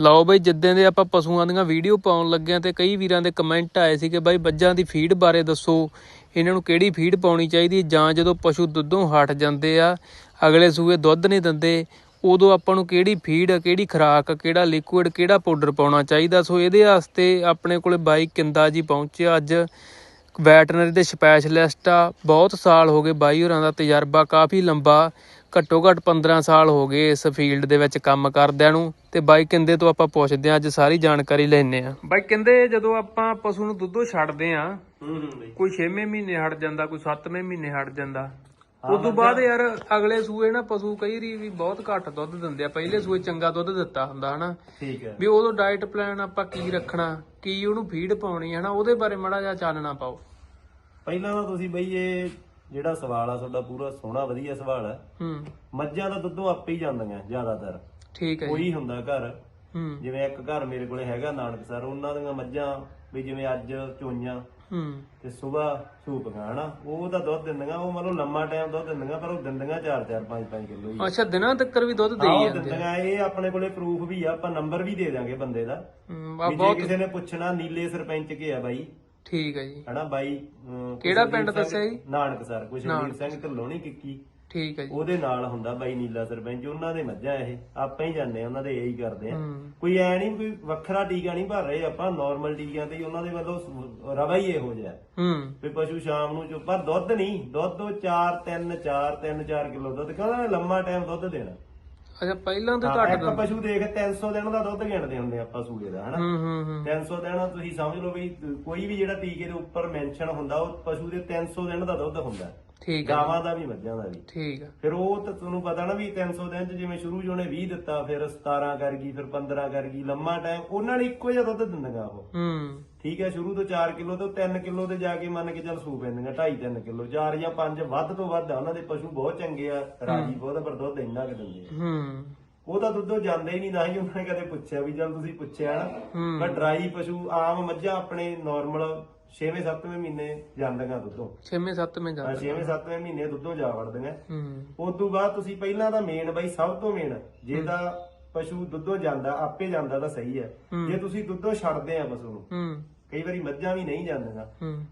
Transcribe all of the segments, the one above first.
ਲਓ ਬਈ, ਜਿੱਦਾਂ ਦੇ ਆਪਾਂ ਪਸ਼ੂਆਂ ਦੀਆਂ ਵੀਡੀਓ ਪਾਉਣ ਲੱਗੇ ਆਂ ਤੇ ਕਈ ਵੀਰਾਂ ਦੇ ਕਮੈਂਟ ਆਏ ਸੀ ਕਿ ਬਾਈ ਬੱਜਾਂ ਦੀ ਫੀਡ ਬਾਰੇ ਦੱਸੋ, ਇਹਨਾਂ ਨੂੰ ਕਿਹੜੀ ਫੀਡ ਪਾਉਣੀ ਚਾਹੀਦੀ ਜਾਂ ਜਦੋਂ ਪਸ਼ੂ ਦੁੱਧੋਂ ਹਟ ਜਾਂਦੇ ਆ, ਅਗਲੇ ਸੂਏ ਦੁੱਧ ਨਹੀਂ ਦਿੰਦੇ, ਉਦੋਂ ਆਪਾਂ ਨੂੰ ਕਿਹੜੀ ਫੀਡ ਕਿਹੜੀ ਖੁਰਾਕ, ਕਿਹੜਾ ਲਿਕੁਇਡ ਕਿਹੜਾ ਪਾਊਡਰ ਪਾਉਣਾ ਚਾਹੀਦਾ? ਸੋ ਇਹਦੇ ਵਾਸਤੇ ਆਪਣੇ ਕੋਲੇ ਬਾਈ ਕਿੰਦਾ ਜੀ ਪਹੁੰਚਿਆ ਅੱਜ। ਵੈਟਰਨਰੀ ਦੇ ਸਪੈਸ਼ਲਿਸਟ ਆ, ਬਹੁਤ ਸਾਲ ਹੋ ਗਏ ਬਾਈ ਹੋਰਾਂ ਦਾ ਤਜਰਬਾ, ਕਾਫੀ ਲੰਬਾ। ਘੱਟੋ ਘੱਟ 15 ਸਾਲ ਹੋ ਗਏ ਇਸ ਫੀਲਡ ਦੇ ਵਿੱਚ ਕੰਮ ਕਰਦਿਆਂ ਨੂੰ ਤੇ ਬਾਈ ਕਿੰਦੇ ਤੋਂ ਆਪਾਂ ਪੁੱਛਦੇ ਆ ਅੱਜ ਸਾਰੀ ਜਾਣਕਾਰੀ ਲੈਣੇ ਆ ਬਾਈ ਕਿੰਦੇ ਜਦੋਂ ਆਪਾਂ ਪਸ਼ੂ ਨੂੰ ਦੁੱਧੋਂ ਛੱਡਦੇ ਆ ਹੂੰ ਹੂੰ ਬਈ। ਕੋਈ 6ਵੇਂ ਮਹੀਨੇ ਹਟ ਜਾਂਦਾ ਕੋਈ 7ਵੇਂ ਮਹੀਨੇ ਹਟ ਜਾਂਦਾ। ਉਸ ਤੋਂ ਬਾਅਦ ਯਾਰ ਅਗਲੇ ਸੂਏ ਨਾ ਪਸ਼ੂ ਕਈ ਰੀ ਵੀ ਬਹੁਤ ਘੱਟ ਦੁੱਧ ਦਿੰਦੇ ਆ। ਪਹਿਲੇ ਸੂਏ ਚੰਗਾ ਦੁੱਧ ਦਿੱਤਾ ਹੁੰਦਾ ਹਨਾ? ਠੀਕ ਹੈ। ਵੀ ਉਦੋਂ ਡਾਈਟ ਪਲਾਨ ਆਪਾਂ ਕੀ ਰੱਖਣਾ ਕੀ ਉਹਨੂੰ ਫੀਡ ਪਾਉਣੀ ਹੈ ਨਾ ਉਹਦੇ ਬਾਰੇ ਮੜਾ ਜਿਹਾ ਚਾਨਣਾ ਪਾਓ। ਪਹਿਲਾਂ ਤਾਂ ਤੁਸੀਂ ਬਈ ਇਹ ਜਿਹੜਾ ਸਵਾਲ ਆ ਤੁਹਾਡਾ ਪੂਰਾ ਸੋਹਣਾ ਵਧੀਆ ਸਵਾਲ ਹੈ ਹੂੰ। ਮੱਝਾਂ ਦਾ ਦੁੱਧੋਂ ਆਪੇ ਹੀ ਜਾਂਦੀਆਂ ਜ਼ਿਆਦਾਤਰ। ਠੀਕ ਹੈ ਜੀ। ਕੋਈ ਹੁੰਦਾ ਘਰ। ਹੂੰ। ਜਿਵੇਂ ਇੱਕ ਘਰ ਮੇਰੇ ਕੋਲੇ ਹੈਗਾ ਨਾਨਕਸਰ ਉਹਨਾਂ ਦੀਆਂ ਮੱਝਾਂ ਵੀ ਜਿਵੇਂ ਅੱਜ ਚੋਈਆਂ। ਹੂੰ। ਤੇ ਸਵੇਰ ਸੂਪੀਆਂ ਹਨਾ? ਉਹ ਤਾਂ ਦੁੱਧ ਦਿੰਦੀਆਂ ਉਹ ਮਤਲਬ ਲੰਮਾ ਟਾਈਮ ਦੁੱਧ ਦਿੰਦੀਆਂ ਪਰ ਉਹ ਦਿੰਦੀਆਂ 4 4 5 5 ਕਿਲੋ ਹੀ। ਅੱਛਾ ਦਿਨਾਂ ਤੱਕ ਵੀ ਦੁੱਧ ਆਹ ਦੇਈ ਉਹ ਜਾਂਦੇ ਆ। ਦਿੰਦੀਆਂ ਇਹ ਆਪਣੇ ਕੋਲੇ ਪ੍ਰੂਫ ਵੀ ਆ ਆਪਾਂ ਨੰਬਰ ਵੀ ਦੇ ਦਾਂਗੇ ਬੰਦੇ ਦਾ। ਹੂੰ, ਆ ਵੀ ਜੇ ਬਹੁਤ ਕਿਸੇ ਨੇ ਪੁੱਛਣਾ ਨੀਲੇ ਸਰਪੰਚ ਕੇ ਆ ਬਾਈ। ਠੀਕ ਹੈ ਜੀ। ਹਨਾ ਬਾਈ ਅਮ, ਕਿਹੜਾ ਕੁਸ਼ਲਦੀਪ ਪਿੰਡ ਸਿੰਘ- ਦੱਸਿਆ ਜੀ? ਨਾਨਕਸਰ ਕੁਸ਼ਲਦੀਪ ਸਿੰਘ ਢਿੱਲੋਂ ਨੀ ਕਿੱਕੀ? ਠੀਕ ਹੈ ਜੀ। ਉਹਦੇ ਨਾਲ ਹੁੰਦਾ ਬਾਈ ਨੀਲਾ ਸਰਪੰਚ ਉਹਨਾਂ ਦੇ ਮੱਝਾਂ ਇਹ ਆਪਾਂ ਹੀ ਜਾਂਦੇ ਆ ਉਹਨਾਂ ਦੇ ਇਹੀ ਕਰਦੇ ਆ ਹੂੰ। ਕੋਈ ਐ ਨਹੀਂ ਕੋਈ ਵੱਖਰਾ ਟੀਕਾ ਨਹੀਂ ਭਰ ਰਹੇ ਆਪਾਂ ਨਾਰਮਲ ਟੀਕਿਆਂ ਤੇ ਹੀ ਉਹਨਾਂ ਦੇ ਵੱਲੋਂ ਸ- ਰਵਾ ਹੀ ਇਹੋ ਜਿਹਾ। ਹੂੰ। ਵੀ ਪਸ਼ੂ ਸ਼ਾਮ ਨੂੰ ਜੋ ਪਰ ਦੁੱਧ ਨਹੀਂ ਦੁੱਧ ਉਹ 4 3 4 3 4 ਕਿਲੋ ਦੁੱਧ ਕਹਿੰਦਾ ਲੰਮਾ ਟਾਈਮ ਦੁੱਧ ਦੇਣਾ। ਅੱਛਾ ਪਹਿਲਾਂ ਤੋਂ ਹਾਂ, ਘੱਟ ਇੱਕ ਦਿੰਦੇ। ਪਸ਼ੂ ਦੇਖ 300 ਦਿਨ ਦਾ ਦੁੱਧ ਗਿਣਦੇ ਹੁੰਦੇ ਆਪਾਂ ਸੂਏ ਦਾ ਹਨਾ? ਹੂੰ ਹੂੰ ਹੂੰ। 300 ਦਿਨ ਤੁਸੀਂ ਸਮਝ ਲਓ ਵੀ ਕੋਈ ਵੀ ਜਿਹੜਾ ਟੀਕੇ ਦੇ ਉੱਪਰ ਮੈਂਸ਼ਨ ਹੁੰਦਾ ਉਹ ਪਸ਼ੂ ਦੇ 300 ਦਿਨ ਦਾ ਦੁੱਧ ਹੁੰਦਾ। ਠੀਕ ਹੈ ਗਾਵਾਂ ਦਾ ਵੀ ਮੱਝਾਂ ਦਾ ਵੀ। ਠੀਕ ਹੈ ਫਿਰ ਉਹ ਤਾਂ ਤੁਹਾਨੂੰ ਪਤਾ ਨਾ ਵੀ 300 ਦਿਨ ਚ ਜਿਵੇਂ ਸ਼ੁਰੂ 'ਚ ਉਹਨੇ 20 ਦਿੱਤਾ ਫਿਰ 17 ਕਰ ਗਈ ਫਿਰ 15 ਕਰ ਗਈ ਲੰਮਾ ਟਾਈਮ ਉਹਨਾਂ ਨੇ ਇੱਕੋ ਜਿਹਾ ਦੁੱਧ ਦਿੰਦੀਆਂ ਉਹ। ਹੂੰ। ਠੀਕ ਹੈ ਸ਼ੁਰੂ ਤੋਂ 4 ਕਿਲੋ ਤੋਂ 3 ਕਿਲੋ ਤੇ ਜਾ ਕੇ ਮੰਨ ਕੇ ਚੱਲ ਸੂ ਪੈਂਦੀਆਂ 2.5 3 ਕਿਲੋ। 4 ਜਾਂ 5 ਵੱਧ ਤੋਂ ਵੱਧ ਆ ਉਹਨਾਂ ਦੇ ਪਸ਼ੂ ਬਹੁਤ ਚੰਗੇ ਆ ਰਾਜੀ ਬਹੁਤ ਪਰ ਦੁੱਧ ਇੰਨਾ ਕਿ ਦਿੰਦੇ ਆ। ਹੂੰ। ਉਹ ਤਾਂ ਦੁੱਧੋਂ ਜਾਂਦਾ ਹੀ ਨਹੀਂ ਨਾ ਹੀ ਉਹਨਾਂ ਕਦੇ ਪੁੱਛਿਆ ਵੀ ਚੱਲ ਤੁਸੀਂ ਪੁੱਛਿਆ ਨਾ। ਪਰ ਡਰਾਈ ਪਸ਼ੂ ਆਮ ਮੱਝਾਂ ਆਪਣੇ ਨਾਰਮਲ 6ਵੇਂ 7ਵੇਂ ਮਹੀਨੇ ਜਾਂਦੀਆਂ ਦੁੱਧੋਂ। 6ਵੇਂ 7ਵੇਂ ਆ ਜਾਂਦਾ 6ਵੇਂ 7ਵੇਂ ਮਹੀਨੇ ਦੁੱਧੋਂ ਜਾ ਵੜਦੀਆਂ। ਉਸ ਤੋਂ ਬਾਅਦ ਤੁਸੀਂ ਪਹਿਲਾਂ ਤਾਂ ਮੇਨ ਬਈ ਸਭ ਤੋਂ ਮੇਨ ਜੇ ਤਾਂ ਪਸ਼ੂ ਦੁੱਧੋਂ ਜਾਂਦਾ ਆਪੇ ਜਾਂਦਾ ਤਾਂ ਸਹੀ ਹੈ। ਜੇ ਤੁਸੀਂ ਦੁੱਧੋਂ ਛੱਡਦੇ ਆ ਪਸ਼ੂ ਨੂੰ ਹੂੰ। ਕਈ ਵਾਰੀ ਮੱਝਾਂ ਵੀ ਨਹੀਂ ਜਾਂਦੀਆਂ।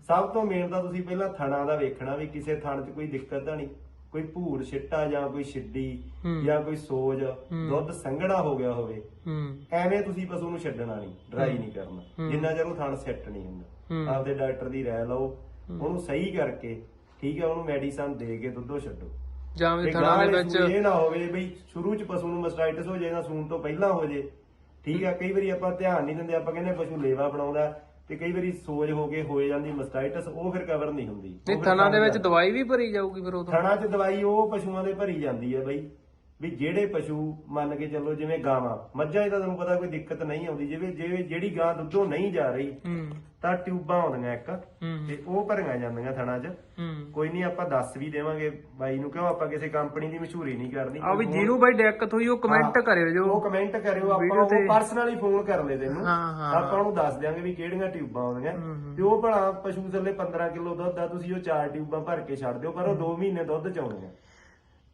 ਸਭ ਤੋਂ ਮੇਨ ਤਾਂ ਤੁਸੀਂ ਪਹਿਲਾਂ ਥਣਾ ਦਾ ਵੇਖਣਾ ਵੀ ਕਿਸੇ ਥਣ 'ਚ ਕੋਈ ਦਿੱਕਤ ਤਾਂ ਨਹੀਂ। ਕੋਈ ਭੂਰ ਛਿੱਟਾ ਜਾਂ ਕੋਈ ਛਿੱਡੀ। ਜਾਂ ਕੋਈ ਸੋਜ ਦੁੱਧ ਸੰਘਣਾ ਹੋ ਗਿਆ ਹੋਵੇ ਐਵੇਂ ਤੁਸੀਂ ਪਸ਼ੂ ਨੂੰ ਛੱਡਣਾ ਨਹੀਂ ਡਰਾਈ ਨਹੀਂ ਕਰਨਾ। ਜਿੰਨਾ ਚਿਰ ਉਹ ਥਣ ਸੈੱਟ ਨਹੀਂ। ਹੁੰਦਾ। ਆਪਦੇ ਡਾਕਟਰ ਦੀ ਰਾਏ ਲਓ ਉਹਨੂੰ ਸਹੀ ਕਰਕੇ ਠੀਕ ਹੈ ਉਹਨੂੰ ਮੈਡੀਸਨ ਦੇ ਕੇ ਦੁੱਧੋਂ ਛੱਡੋ। ਜਾਂ ਵੀ ਤੇ ਥਣਾ ਦੇ ਵਿੱਚ ਇਹ ਨਾ ਹੋਵੇ ਬਈ ਸ਼ੁਰੂ ਚ ਪਸ਼ੂ ਨੂੰ ਮਸਟਾਈਟਸ ਹੋ ਜਾਏ ਸੂਣ ਤੋਂ ਪਹਿਲਾਂ ਹੋ ਜੇ ਠੀਕ ਆ ਕਈ ਵਾਰੀ ਆਪਾਂ ਧਿਆਨ ਨਹੀਂ ਦਿੰਦੇ ਆਪਾਂ ਕਹਿੰਦੇ ਪਸ਼ੂ ਲੇਵਾ ਬਣਾਉਂਦਾ ਤੇ ਕਈ ਵਾਰੀ ਸੋਜ ਹੋ ਕੇ ਹੋਏ ਜਾਂਦੀ ਮਸਟਾਈਟਸ ਉਹ ਫਿਰ ਕਵਰ ਨਹੀਂ ਹੁੰਦੀ ਉਹ ਨਹੀਂ ਫਿਰ ਥਣਾ ਦੇ ਵਿੱਚ ਦਵਾਈ ਵੀ ਭਰੀ ਜਾਊਗੀ ਫਿਰ ਉਦੋਂ ਥਣਾ 'ਚ ਦਵਾਈ ਉਹ ਪਸ਼ੂਆਂ ਦੇ ਭਰੀ ਜਾਂਦੀ ਹੈ ਬਈ। ਵੀ ਜਿਹੜੇ ਪਸ਼ੂ ਮੰਨ ਕੇ ਚੱਲੋ ਜਿਵੇਂ ਗਾਵਾਂ ਮੱਝਾਂ 'ਚ ਤਾਂ ਤੁਹਾਨੂੰ ਪਤਾ ਕੋਈ ਦਿੱਕਤ ਨਹੀਂ ਆਉਂਦੀ ਜਿਵੇਂ ਜਿਵੇਂ ਜਿਹੜੀ ਗਾਂ ਦੁੱਧੋਂ ਨਹੀਂ ਜਾ ਰਹੀ ਤਾਂ ਟਿਊਬਾਂ ਆਉਂਦੀਆਂ ਇੱਕ ਤੇ ਉਹ ਭਰੀਆਂ ਜਾਂਦੀਆਂ ਥਣਾ 'ਚ। ਕੋਈ ਨਹੀਂ ਆਪਾਂ ਦੱਸ ਵੀ ਦੇਵਾਂਗੇ ਬਾਈ ਨੂੰ ਕਿਉਂ ਆਪਾਂ ਕਿਸੇ ਕੰਪਨੀ ਦੀ ਮਸ਼ਹੂਰੀ ਨਹੀਂ ਕਰਨੀ। ਆ ਵੀ ਜਿਹਨੂੰ ਬਾਈ ਦਿੱਕਤ ਹੋਈ ਉਹ ਕਮੈਂਟ ਕਰਿਓ ਜੋ। ਉਹ ਕਮੈਂਟ ਕਰਿਓ ਆਪਾਂ ਉਹ ਪਰਸਨਲੀ ਫੋਨ ਕਰ ਲੈ ਤੈਨੂੰ। ਆਪਾਂ ਉਹਨੂੰ ਦੱਸ ਦਿਆਂਗੇ ਵੀ ਕਿਹੜੀਆਂ ਟਿਊਬਾਂ ਆਉਂਦੀਆਂ। ਤੇ ਉਹ ਭਲਾ ਪਸ਼ੂ ਥੱਲੇ 15 ਕਿਲੋ ਦੁੱਧ ਆ ਤੁਸੀਂ ਉਹ ਚਾਰ ਟਿਊਬਾਂ ਭਰ ਕੇ ਛੱਡ ਦਿਓ ਪਰ ਉਹ 2 ਮਹੀਨੇ ਦੁੱਧ ਚ ਆਉਣੀਆਂ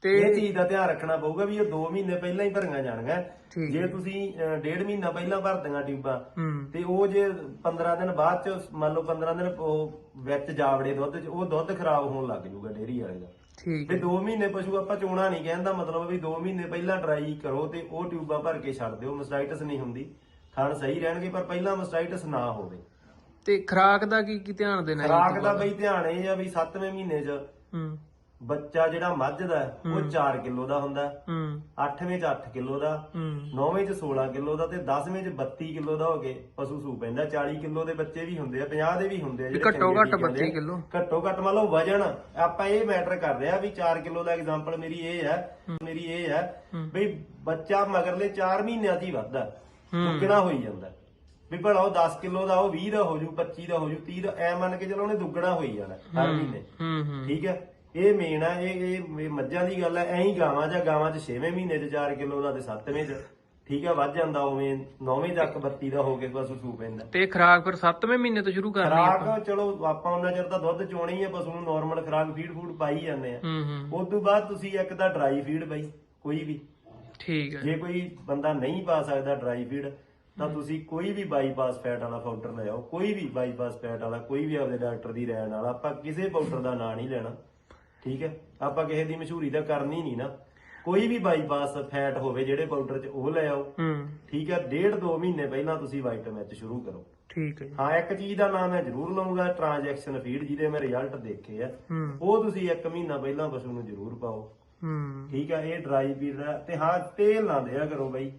ਤੇ ਇਹ ਚੀਜ਼ ਦਾ ਧਿਆਨ ਰੱਖਣਾ ਪਊਗਾ ਵੀ ਉਹ 2 ਮਹੀਨੇ ਪਹਿਲਾਂ ਹੀ ਭਰੀਆਂ ਜਾਣਗੀਆਂ। ਠੀਕ ਜੇ ਤੁਸੀਂ ਅਹ, ਡੇਢ ਮਹੀਨਾ ਪਹਿਲਾਂ ਭਰਦੀਆਂ ਟਿਊਬਾਂ ਹੂੰ। ਤੇ ਉਹ ਜੇ 15 ਦਿਨ ਬਾਅਦ ਚ ਮੰਨ ਲਓ 15 ਦਿਨ ਉਹ ਵਿੱਚ ਜਾਵੜੇ ਦੁੱਧ ਚ ਉਹ ਦੁੱਧ ਖਰਾਬ ਹੋਣ ਲੱਗ ਜਾਊਗਾ ਡੇਅਰੀ ਵਾਲੇ ਦਾ। ਠੀਕ ਤੇ 2 ਮਹੀਨੇ ਪਸ਼ੂ ਆਪਾਂ ਚੋਣਾ ਨਹੀਂ ਕਹਿੰਦਾ ਮਤਲਬ ਵੀ 2 ਮਹੀਨੇ ਪਹਿਲਾਂ ਡਰਾਈ ਕਰੋ ਤੇ ਉਹ ਟਿਊਬਾਂ ਭਰ ਕੇ ਛੱਡ ਦਿਓ ਮਸਟਾਈਟਸ ਨਹੀਂ ਹੁੰਦੀ। ਥਣ ਸਹੀ ਰਹਿਣਗੇ ਪਰ ਪਹਿਲਾਂ ਮਸਟਾਈਟਸ ਨਾ ਹੋਵੇ। ਤੇ ਖਰਾਕ ਦਾ ਕੀ ਕੀ ਧਿਆਨ ਦੇਣਾ ਜੀ? ਖਰਾਕ ਦਾ ਬਈ ਧਿਆਨ ਇਹ ਆ ਵੀ 7ਵੇਂ ਮਹੀਨੇ 'ਚ ਹੂੰ। ਬੱਚਾ ਜਿਹੜਾ ਮੱਝ ਦਾ ਹੈ, ਉਹ 4 ਕਿਲੋ ਦਾ ਹੁੰਦਾ ਹੂੰ। 8ਵੇਂ 'ਚ 8 ਕਿਲੋ ਦਾ ਹੂੰ। 9ਵੇਂ 'ਚ 16 ਕਿਲੋ ਦਾ ਤੇ 10ਵੇਂ 'ਚ 32 ਕਿਲੋ ਦਾ ਹੋ ਕੇ ਪਸ਼ੂ ਸੂ ਪੈਂਦਾ 40 ਕਿਲੋ ਦੇ ਬੱਚੇ ਵੀ ਹੁੰਦੇ ਆ 50 ਦੇ ਵੀ ਹੁੰਦੇ ਆ ਘੱਟੋ ਚੰਗੇ ਘੱਟ ਟੀਕੇ ਹੁੰਦੇ ਆ। 32 ਕਿਲੋ। ਘੱਟੋ ਘੱਟ ਮੰਨ ਲਓ ਵਜਨ ਆਪਾਂ ਇਹ ਮੈਟਰ ਕਰਦੇ ਆ ਵੀ 4 ਕਿਲੋ ਦਾ ਐਗਜ਼ਾਮਪਲ ਮੇਰੀ ਇਹ ਹੈ ਮੇਰੀ ਇਹ ਹੈ ਵੀ ਬੱਚਾ ਮਗਰਲੇ 4 ਮਹੀਨਿਆਂ 'ਚ ਹੀ ਵੱਧਦਾ ਦੁੱਗਣਾ ਹੋਈ ਜਾਂਦਾ ਵੀ ਭਲਾ ਉਹ 10 ਕਿਲੋ ਦਾ ਉਹ 20 ਦਾ ਹੋ ਜੂ 25 ਦਾ ਹੋ ਜੂ 30 ਦਾ ਐ ਮੰਨ ਕੇ ਚਲੋ ਉਹਨੇ ਦੁੱਗਣਾ ਹੋਈ ਜਾਣਾ ਹਰ ਮਹੀਨੇ। ਹੂੰ ਹੂੰ। ਠੀਕ ਹੈ? ਇਹ ਮੇਨ ਆ ਇਹ ਇਹ ਮੱਝਾਂ ਦੀ ਗੱਲ ਹੈ ਐਂ ਹੀ ਗਾਵਾਂ ਜਾਂ ਗਾਵਾਂ 'ਚ 6ਵੇਂ ਮਹੀਨੇ 'ਚ 4 ਕਿਲੋ ਦਾ ਤੇ 7ਵੇਂ 'ਚ। ਠੀਕ ਹੈ ਵੱਧ ਜਾਂਦਾ ਉਵੇਂ 9ਵੇਂ ਤੱਕ 32 ਦਾ ਹੋ ਕੇ ਪਸ਼ੂ ਸੂ ਪੈਂਦਾ। ਤੇ ਖਰਾਕ ਫਿਰ 7ਵੇਂ ਮਹੀਨੇ ਤੋਂ ਸ਼ੁਰੂ ਕਰਨੀ ਆ ਖਰਾਕ ਚਲੋ ਆਪਾਂ ਉਹਨਾਂ ਚਿਰ ਤਾਂ ਦੁੱਧ ਚੋਣੀ ਹੈ ਪਸ਼ੂ ਨੂੰ ਨਾਰਮਲ ਖਰਾਕ ਫੀਡ ਫੂਡ ਪਾਈ ਜਾਂਦੇ ਆ। ਉਸ ਤੋਂ ਬਾਅਦ ਤੁਸੀਂ ਇੱਕ ਤਾਂ ਡਰਾਈ ਫੀਡ ਬਈ ਕੋਈ ਵੀ। ਠੀਕ ਹੈ ਜੇ ਕੋਈ ਬੰਦਾ ਨਹੀਂ ਪਾ ਸਕਦਾ ਡਰਾਈ ਫੀਡ ਤਾਂ ਤੁਸੀਂ ਕੋਈ ਵੀ ਬਾਈਪਾਸ ਫੈਟ ਵਾਲਾ ਪਾਊਡਰ ਲੈ ਆਓ ਕੋਈ ਵੀ ਬਾਈਪਾਸ ਫੈਟ ਵਾਲਾ ਕੋਈ ਵੀ ਆਪਦੇ ਡਾਕਟਰ ਦੀ ਰਾਏ ਨਾਲ ਆਪਾਂ ਕਿਸੇ ਪਾਊਡਰ ਦਾ ਨਾਂ ਨਹੀਂ ਲੈਣਾ। ਠੀਕ ਹੈ? ਆਪਾਂ ਕਿਸੇ ਦੀ ਮਸ਼ਹੂਰੀ ਤਾਂ ਕਰਨੀ ਨਹੀਂ ਨਾ। ਕੋਈ ਵੀ ਬਾਈਪਾਸ ਫੈਟ ਹੋਵੇ ਜਿਹੜੇ ਪਾਊਡਰ 'ਚ ਉਹ ਲੈ ਆਓ। ਹੂੰ। ਠੀਕ ਹੈ? ਡੇਢ ਦੋ ਮਹੀਨੇ ਪਹਿਲਾਂ ਤੁਸੀਂ ਵਾਈਟਾਮਿਨ ਚ ਸ਼ੁਰੂ ਕਰੋ। ਠੀਕ ਹੈ ਜੀ। ਹਾਂ ਇੱਕ ਚੀਜ਼ ਦਾ ਨਾਮ ਮੈਂ ਜ਼ਰੂਰ ਲਵਾਂਗਾ ਟ੍ਰਾਂਜੈਕਸ਼ਨ ਫੀਡ ਜਿਹਦੇ ਮੈਂ ਰਿਜ਼ਲਟ ਦੇਖੇ ਆ। ਹੂੰ। ਉਹ ਤੁਸੀਂ ਇੱਕ ਮਹੀਨਾ ਪਹਿਲਾਂ ਪਸ਼ੂ ਨੂੰ ਜ਼ਰੂਰ ਪਾਓ। ਹੂੰ। ਠੀਕ ਆ ਇਹ ਡਰਾਈ ਫੀਡ ਦਾ ਤੇ ਹਾਂ ਤੇਲ ਨਾ ਦਿਆ ਕਰੋ ਬਾਈ।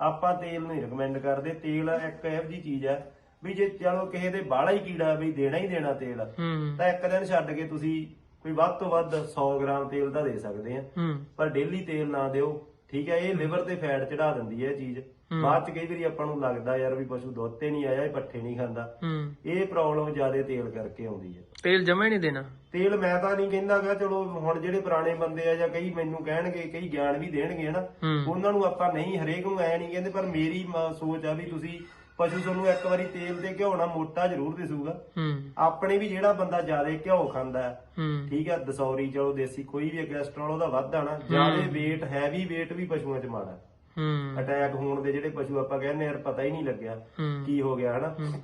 ਆਪਾਂ ਤੇਲ ਨਹੀਂ ਰეკਮੈਂਡ ਕਰਦੇ। ਤੇਲ ਇੱਕ ਇਹੋ ਜੀ ਚੀਜ਼ ਆ ਵੀ ਜੇ ਚਲੋ ਕਿਸੇ ਦੇ ਬਾਹਲਾ ਹੀ ਕੀੜਾ ਵੀ ਦੇਣਾ ਹੀ ਦੇਣਾ ਤੇਲ ਹੂੰ। ਤਾਂ ਇੱਕ ਦਿਨ ਛੱਡ ਕੇ ਤੁਸੀਂ ਕੋਈ ਵੱਧ ਤੋਂ ਵੱਧ 100 ਗ੍ਰਾਮ ਤੇਲ ਦਾ ਦੇ ਸਕਦੇ ਆ। ਹੂੰ। ਪਰ ਡੇਲੀ ਤੇਲ ਨਾ ਦਿਓ ਠੀਕ ਹੈ ਇਹ ਲਿਵਰ ਤੇ ਫੈਟ ਚੜਾ ਦਿੰਦੀ ਹੈ ਇਹ ਚੀਜ਼। ਬਾਅਦ ਚ ਕਈ ਵਾਰੀ ਆਪਾਂ ਨੂੰ ਲੱਗਦਾ ਯਾਰ ਵੀ ਪਸ਼ੂ ਦੁੱਧ ਤੇ ਨਹੀਂ ਆਇਆ ਇਹ ਪੱਠੇ ਨਹੀਂ ਖਾਂਦਾ। ਹੂੰ। ਇਹ ਪ੍ਰੋਬਲਮ ਜ਼ਿਆਦਾ ਤੇਲ ਕਰਕੇ ਆਉਂਦੀ ਹੈ ਤੇਲ ਜਮਾ ਨਹੀਂ ਦੇਣਾ। ਤੇਲ ਮੈਂ ਤਾਂ ਨਹੀਂ ਕਹਿੰਦਾਗਾ ਚਲੋ ਹੁਣ ਜਿਹੜੇ ਪੁਰਾਣੇ ਬੰਦੇ ਆ ਜਾਂ ਕਈ ਮੈਨੂੰ ਕਹਿਣਗੇ ਕਈ ਗਿਆਨ ਵੀ ਦੇਣਗੇ ਹਨਾ? ਹੂੰ। ਉਹਨਾਂ ਨੂੰ ਆਪਾਂ ਨਹੀਂ ਹਰੇਕ ਨੂੰ ਐ ਨਹੀਂ ਕਹਿੰਦੇ ਪਰ ਮੇਰੀ ਮ- ਸੋਚ ਆ ਵੀ ਤੁਸੀਂ ਪਸ਼ੂ ਤੁਹਾਨੂੰ ਇੱਕ ਵਾਰੀ ਤੇਲ ਤੇ ਘਿਓ ਨਾਲ ਮੋਟਾ ਜ਼ਰੂਰ ਦਿਸੂਗਾ। ਹੂੰ। ਆਪਣੇ ਵੀ ਜਿਹੜਾ ਬੰਦਾ ਜ਼ਿਆਦਾ ਘਿਓ ਖਾਂਦਾ ਹੈ ਹੂੰ। ਠੀਕ ਹੈ ਦਸੌਰੀ ਚਲੋ ਦੇਸੀ ਕੋਈ ਵੀ ਕੋਲੇਸਟ੍ਰੋਲ ਉਹਦਾ ਵੱਧਦਾ ਨਾ ਜ਼ਿਆਦਾ weight ਹੈਵੀ weight ਵੀ ਪਸ਼ੂਆਂ 'ਚ ਮਾੜਾ ਹੂੰ। ਅਟੈਕ ਹੋਣ ਦੇ ਜਿਹੜੇ ਪਸ਼ੂ ਆਪਾਂ ਕਹਿੰਦੇ ਯਾਰ ਪਤਾ ਹੀ ਨਹੀਂ ਲੱਗਿਆ ਹੂੰ। ਕੀ ਹੋ ਗਿਆ ਹਨਾ? ਹੂੰ।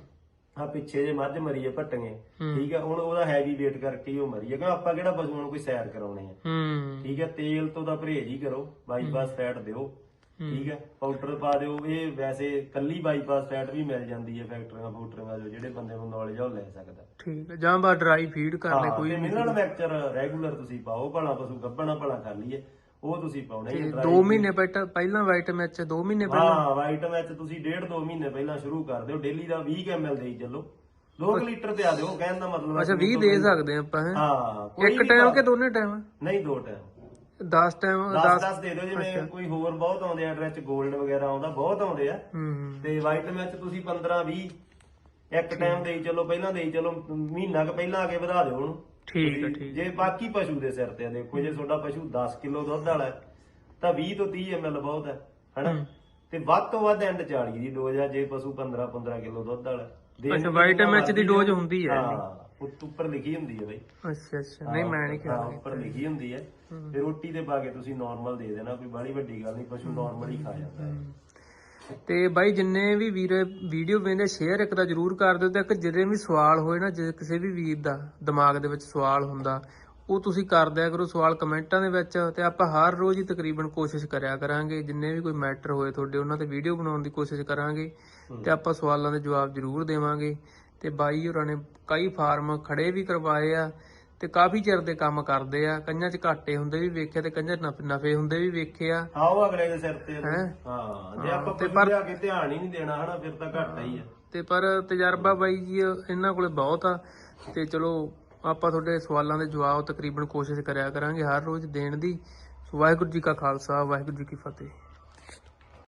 ਆ ਪਿੱਛੇ ਜੇ ਮੱਝ ਮਰੀ ਹੈ ਭੱਟੀਆਂ। ਠੀਕ ਹੈ ਹੁਣ ਉਹਦਾ ਹੈਵੀ weight ਕਰਕੇ ਹੀ ਉਹ ਮਰੀ ਹੈ। ਕਿਉਂ? ਆਪਾਂ ਕਿਹੜਾ ਪਸ਼ੂਆਂ ਨੂੰ ਕੋਈ ਸੈਰ ਕਰਾਉਣੇ ਆ? ਹੂੰ। ਠੀਕ ਹੈ ਤੇਲ ਤੋਂ ਤਾਂ ਪਰਹੇਜ਼ ਹੀ ਕਰੋ ਬਾਈਪਾਸ ਫੈਟ ਦਿਓ। ਠੀਕ ਹੈ? ਪਾਊਡਰ ਪਾ ਦਿਓ। ਇਹ ਵੈਸੇ ਕੱਲੀ ਬਾਈਪਾਸ ਫੈਟ ਵੀ ਮਿਲ ਜਾਂਦੀ ਹੈ ਫੈਕਟਰੀਆਂ ਫੂਟਰੀਆਂ ਜੋ ਜਿਹੜੇ ਬੰਦੇ ਨੂੰ ਨੌਲੇਜ ਉਹ ਲੈ ਸਕਦਾ। ਠੀਕ ਹੈ ਜਾਂ ਬਾ ਡਰਾਈ ਫੀਡ ਕਰ ਲੈ ਕੋਈ ਮਿਨਰਲ ਮਿਕਸਚਰ ਰੈਗੂਲਰ ਤੁਸੀਂ ਪਾਓ ਭਲਾ ਪਸ਼ੂ ਗੱਭਣਾ ਭਲਾ ਕਰ ਲਈਏ ਉਹ ਤੁਸੀਂ ਪਾਉਣਾ ਹੀ ਹੈ 2 ਮਹੀਨੇ ਪਹਿਲਾਂ ਵਾਈਟਾਮਿਨ ਚ 2 ਮਹੀਨੇ ਪਹਿਲਾਂ? ਹਾਂ ਵਾਈਟ ਵਿੱਚ ਤੁਸੀਂ ਡੇਢ ਦੋ ਮਹੀਨੇ ਪਹਿਲਾਂ ਸ਼ੁਰੂ ਕਰ ਦਿਓ ਡੇਲੀ ਦਾ 20 ml ਦੇਈ ਚੱਲੋ। 2 ਲਿਟਰ ਤੇ ਆ ਦਿਓ ਕਹਿਣ ਦਾ ਮਤਲਬ ਹੈ ਅੱਛਾ 20 ਦੇ ਸਕਦੇ ਹਾਂ ਆਪਾਂ ਹੈਂ? ਹਾਂ ਇੱਕ ਟਾਈਮ ਕਿ ਦੋਨੇ ਟਾਈਮ ਨਹੀਂ ਦੋ ਟਾਈਮ 10 ਟਾਈਮ 10 10 10 ਦੇ ਦਿਓ ਜਿਵੇਂ ਕੋਈ ਹੋਰ ਬਹੁਤ ਆਉਂਦੇ ਆ ਡਰੈਚ 골ਡ ਵਗੈਰਾ ਆਉਂਦਾ ਬਹੁਤ ਆਉਂਦੇ ਆ। ਹੂੰ ਤੇ ਵਾਈਟ ਵਿੱਚ ਤੁਸੀਂ 15 20 ਇੱਕ ਟਾਈਮ ਦੇਈ ਚੱਲੋ ਪਹਿਲਾਂ ਦੇਈ ਚੱਲੋ ਮਹੀਨਾ ਕ ਪਹਿਲਾਂ ਆ ਕੇ ਵਧਾ ਦਿਓ ਉਹਨੂੰ। ਠੀਕ ਹੈ ਠੀਕ ਜੇ ਬਾਕੀ ਪਸ਼ੂ ਦੇ ਸਿਰ ਤੇ ਆ, ਦੇਖੋ ਜੇ ਤੁਹਾਡਾ ਪਸ਼ੂ 10 ਕਿਲੋ ਦੁੱਧ ਵਾਲਾ ਤਾਂ 20 ਤੋਂ 30 ml ਬਹੁਤ ਹੈ ਹਨਾ? ਤੇ ਵੱਧ ਤੋਂ ਵੱਧ ਐਂਡ 40 ਦੀ ਡੋਜ਼ ਆ ਜੇ ਪਸ਼ੂ 15 15 ਕਿਲੋ ਦੁੱਧ ਵਾਲਾ ਅੱਛਾ, ਚ vitamin ਚ ਦੀ dose ਹੁੰਦੀ ਹੈ। ਹਾਂ। ਉੱਤ- ਉੱਪਰ ਲਿਖੀ ਹੁੰਦੀ ਹੈ ਬਈ। ਅੱਛਾ ਅੱਛਾ। ਨਹੀਂ ਮੈਂ ਨਹੀਂ ਹਾਂ, ਉੱਪਰ ਲਿਖੀ ਹੁੰਦੀ ਹੈ। ਤੇ ਰੋਟੀ ਦੇ ਪਾ ਕੇ ਤੁਸੀਂ ਨਾਰਮਲ ਦੇ ਦੇਣਾ ਕੋਈ ਬੜੀ ਵੱਡੀ ਗੱਲ ਨਹੀਂ ਪਸ਼ੂ ਨਾਰਮਲ ਹੀ ਖਾ ਜਾਂਦਾ ਹੈ। ਤੇ ਬਾਈ ਜਿੰਨੇ ਵੀ ਵੀਰ ਵੀਡੀਓ ਵੇਖਦੇ ਸ਼ੇਅਰ ਇੱਕ ਤਾਂ ਜਰੂਰ ਕਰ ਦਿਓ ਤੇ ਇੱਕ ਜਿਹੜੇ ਵੀ ਸਵਾਲ ਹੋਏ ਨਾ ਜੇ ਕਿਸੇ ਵੀ ਵੀਰ ਦਾ ਦਿਮਾਗ ਦੇ ਵਿੱਚ ਸਵਾਲ ਹੁੰਦਾ ਉਹ ਤੁਸੀਂ ਕਰ ਦਿਆ ਕਰੋ ਸਵਾਲ ਕਮੈਂਟਾਂ ਦੇ ਵਿੱਚ ਤੇ ਆਪਾਂ ਹਰ ਰੋਜ਼ ਹੀ ਤਕਰੀਬਨ ਕੋਸ਼ਿਸ਼ ਕਰਿਆ ਕਰਾਂਗੇ। ਜਿੰਨੇ ਵੀ ਕੋਈ ਮੈਟਰ ਹੋਏ ਤੁਹਾਡੇ ਉਹਨਾਂ ਤੇ ਵੀਡੀਓ ਬਣਾਉਣ ਦੀ ਕੋਸ਼ਿਸ਼ ਕਰਾਂਗੇ ਤੇ ਆਪਾਂ ਸਵਾਲਾਂ ਦੇ ਜਵਾਬ ਜਰੂਰ ਦੇਵਾਂਗੇ। ਤੇ ਬਾਈ ਹੋਰਾਂ ਨੇ ਕਈ ਫਾਰਮ ਖੜੇ ਵੀ ਕਰਵਾਏ ਆ ਤੇ ਕਾਫੀ ਚਿਰ ਦੇ ਕੰਮ ਕਰਦੇ ਆ। ਕਈਆਂ 'ਚ ਘਾਟੇ ਹੁੰਦੇ ਵੀ ਵੇਖੇ ਤੇ ਕਈਆਂ 'ਚ ਨਫ- ਹੁੰਦੇ ਵੀ ਵੇਖੇ ਆ। ਹਾਂ ਉਹ ਅਗਲੇ ਦੇ ਸਿਰ ਤੇ ਆ। ਹੈਂ? ਹਾਂ ਜੇ ਆਪਾਂ ਤੇ ਪਰ- ਲਿਆ ਕੇ ਧਿਆਨ ਹੀ ਨਹੀਂ ਦੇਣਾ ਹਨਾ ਫਿਰ ਤਾਂ ਘਾਟਾ ਹੀ ਆ। ਤੇ ਪਰ ਤਜਰਬਾ ਬਾਈ ਜੀ ਇਹਨਾਂ ਕੋਲੇ ਬਹੁਤ ਆ। ਤੇ ਚਲੋ ਆਪਾਂ ਤੁਹਾਡੇ ਸਵਾਲਾਂ ਦੇ ਜਵਾਬ ਤਕਰੀਬਨ ਕੋਸ਼ਿਸ਼ ਕਰਿਆ ਕਰਾਂਗੇ ਹਰ ਰੋਜ਼ ਦੇਣ ਦੀ। ਸੋ ਵਾਹਿਗੁਰੂ ਜੀ ਕਾ ਖਾਲਸਾ ਵਾਹਿਗੁਰੂ ਜੀ ਕੀ ਫਤਿਹ।